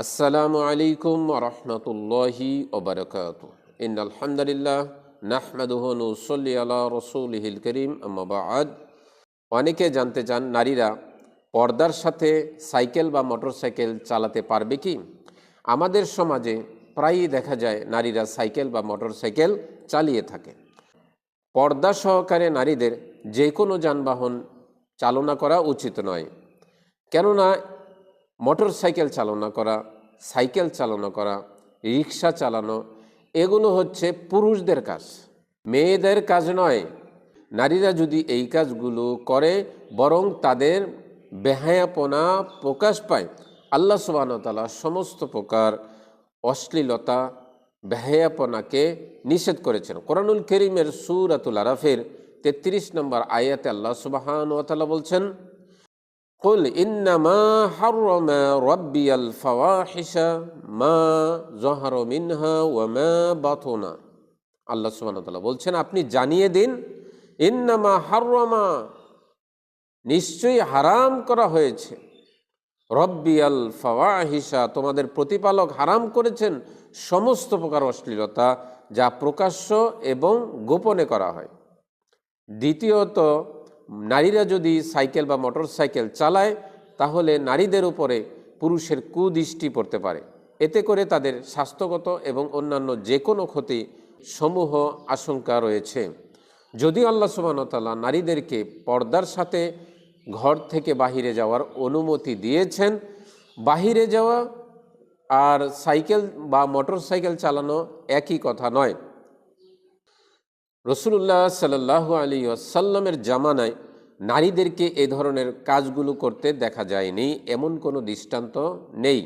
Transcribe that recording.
আসসালামু আলাইকুম রহমতুল্লাহি ওবরকাত ইন আলহামদুলিল্লাহ নাহমাদুহ নুসল্লি আলা রসুলহিল করিম। আম্মাবাদ অনেকে জানতে চান, নারীরা পর্দার সাথে সাইকেল বা মোটরসাইকেল চালাতে পারবে কি? আমাদের সমাজে প্রায়ই দেখা যায়, নারীরা সাইকেল বা মোটরসাইকেল চালিয়ে থাকে। পর্দা সহকারে নারীদের যে কোনো যানবাহন চালনা করা উচিত নয়। কেননা মোটর সাইকেল চালনা করা, সাইকেল চালনা করা, রিক্সা চালানো, এগুলো হচ্ছে পুরুষদের কাজ। মেয়েদের কাজ নয়। নারীরা যদি এই কাজগুলো করে, বরং তাদের বেহায়াপনা প্রকাশ পায়, আল্লাহ সুবাহতালা সমস্ত প্রকার অশ্লীলতা, বেহায়াপনাকে নিষেধ করেছেন। কোরআনুল করিমের সুরাতুল আরাফের তেত্রিশ নম্বর আয়াতে আল্লাহ সুবাহান কুল ইন্নামা হারমা রব্বি আল ফাওয়াহিশা মা জহার মিনহা ওয়া আল্লাহ বাথনা আল্লাহ সুবহানাহু বলছেন, আপনি জানিয়ে দিন ইন্নামা হারমা নিশ্চয়ই হারাম করা হয়েছে। রব্বি আল ফাওয়াহিসা তোমাদের প্রতিপালক হারাম করেছেন সমস্ত প্রকার অশ্লীলতা যা প্রকাশ্য এবং গোপনে করা হয়। দ্বিতীয়ত নারীরা যদি সাইকেল বা মোটর সাইকেল চালায়, তাহলে নারীদের উপরে পুরুষের কুদৃষ্টি পড়তে পারে। এতে করে তাদের স্বাস্থ্যগত এবং অন্যান্য যে কোনো ক্ষতি সমূহ আশঙ্কা রয়েছে। যদি আল্লাহ সুবাহতাল্লাহ নারীদেরকে পর্দার সাথে ঘর থেকে বাহিরে যাওয়ার অনুমতি দিয়েছেন, বাহিরে যাওয়া আর সাইকেল বা মোটর সাইকেল চালানো একই কথা নয়। রসুল্লাহ সাল্লাহ আলী আসাল্লামের জামানায় নারীদেরকে এ ধরনের কাজগুলো করতে দেখা যায়নি, এমন কোনো দৃষ্টান্ত নেই।